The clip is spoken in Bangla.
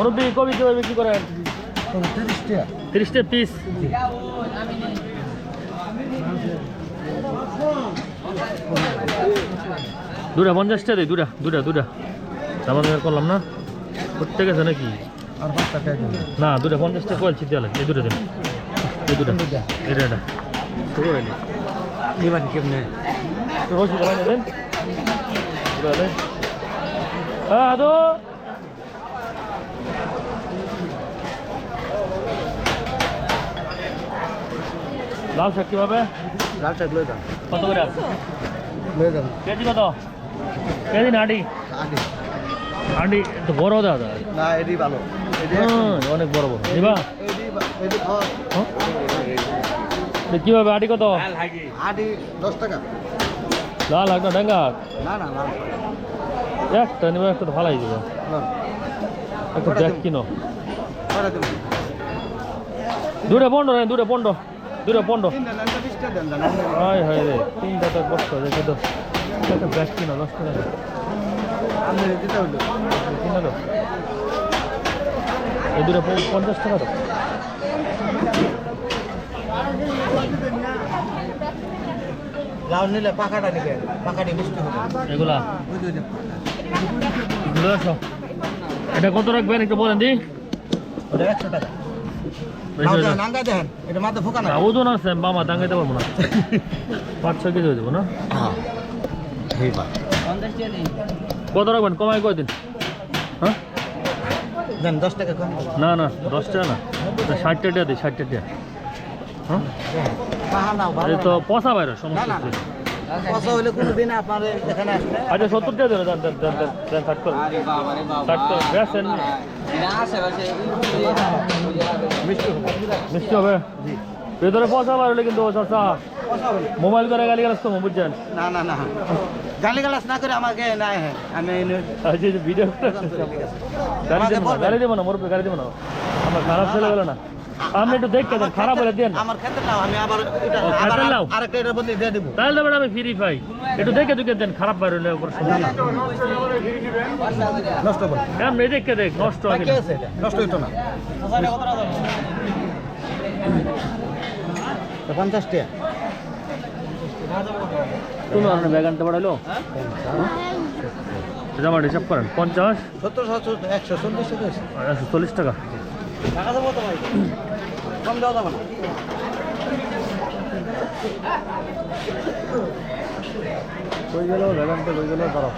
মুরব্বী, কবি কীভাবে বিক্রি করেন? পিস দুটা পঞ্চাশটা দিই দুটা দুটা দুটা দাম দর করলাম না? করতে গেছে নাকি না দুটা পঞ্চাশটা কয়েছি দেওয়া লাগে। এই দুটো দিন। এই দুটা এটা এটা কেমনে? হ্যাঁ লাল শাক কীভাবে? লাল শাক লই দাম কত করে? লই দাম কেজি কত? কেজি না আডি আডি একটু বড় দাদা। না এডি ভালো। এডি অনেক বড় বড়। দিবা? এডি এডি হ্যাঁ? এটা কীভাবে আডি কত? আডি দশ টাকা। লাল হাক না ডেঙ্গা না না লাল একটা নিবা একটা তো ভালোই দিব। একটা কটা দেখ কিনো। দুটা পনেরো রে দুটা পনেরো দুটা পনেরো। হায় হায় রে তিনটা তো কষ্ট হয়ে যায় একটা ব্যাগ কিনো দশ টাকা। দাও এই দুটা পঞ্চাশ টাকা দাও লাউ নিলে পাকাটা নিবে পাকাটি মিষ্টি হবে। এগুলা? এগুলো এটা কত রাখবেন একটু বলেন দি? ওটা একশো টাকা। এটা মাথা ফোকা না। ওজন আছে বাবা দাঙ্গাইতে পারব না। পাঁচ ছয় কেজি হয়ে যাব না? হ্যাঁ কত রাখবেন? কমাই কয়দিন? হ্যাঁ? দেন দশ টাকা কম। না না দশ টাকা না। ষাট টাকা দিই ষাট টাকা হ্যাঁ? তো পচা বাইরে সমস্যা না, না। হলে কোনো দিন আপনার এখানে আসলে আচ্ছা সত্তর টাকা দেন দেন দেন দেন দেন দেন ষাট করে। ষাট করে বেসেন মিষ্টি হবে মিষ্টি হবে। জি। ভেতরে পচা বার কিন্তু চাচা পয়সা মোবাইল করে গালি গালাস তো বুঝছেন? না না না। গালি গালাস না করে আমাকে না হ্যাঁ আমি এনে- আচ্ছা ভিডিও গালি দেবো না বলবেন। গালি দেবো না মোর গালি দেবো না। আমার খারাপ ছেলে গেল না। আপনি একটু দেখতে দেন খারাপ হলে দেন। আমার ক্ষেত্রে নাও আমি আবার এটা আবার নাও? আরেকটা এটার বদলে দিয়ে দেবো। তাহলে দেবেন আমি ফ্রি পাই একটু দেখে দেখে দেন খারাপ বাইরে হলে না নষ্ট করে এমনি দেখে দেখ নষ্ট হবে কে আছে এটা? নষ্ট হইতো না। পঞ্চাশ টাকা। তুমি অন্য ব্যাগ আনতে পারল আমার হিসাব করেন পঞ্চাশ? সত্তর সত্তর একশো চল্লিশ টাকা একশো চল্লিশ টাকা? টাকা দেবো তো ভাই। কম দেওয়া যাবে না। কই গেল? ব্যাগ আনতে কই গেল? ধরো